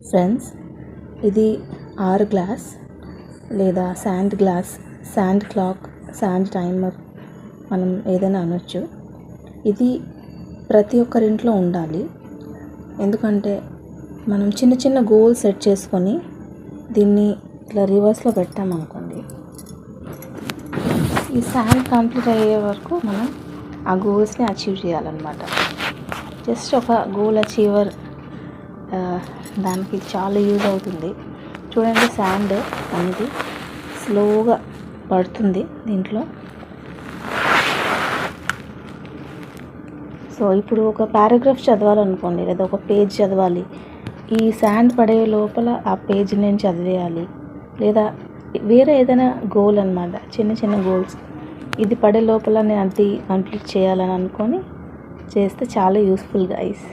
Friends ఇది are glass లేదా sand glass sand clock sand timer మనం ఏదైనా అనొచ్చు. ఇది ప్రతి ఒక్కరింట్లో ఉండాలి. ఎందుకంటే మనం చిన్న చిన్న గోల్ సెట్ చేసుకొని దీన్ని ఇట్లా రివర్స్లో పెట్టామనుకోండి ఈ శాండ్ కంప్లీట్ అయ్యే వరకు మనం ఆ గోల్స్ని అచీవ్ చేయాలన్నమాట. జస్ట్ ఒక గోల్ అచీవర్ దానికి చాలా యూజ్ అవుతుంది. చూడండి శాండ్ అనేది స్లోగా పడుతుంది దీంట్లో. సో ఇప్పుడు ఒక పారాగ్రాఫ్ చదవాలనుకోండి లేదా ఒక పేజ్ చదవాలి. ఈ శాండ్ పడే లోపల ఆ పేజ్ నేను చదివేయాలి. లేదా వేరే ఏదైనా గోల్ అనమాట చిన్న చిన్న గోల్స్ ఇది పడే లోపల నేను అది కంప్లీట్ చేయాలని అనుకొని చేస్తే చాలా యూస్ఫుల్ గైస్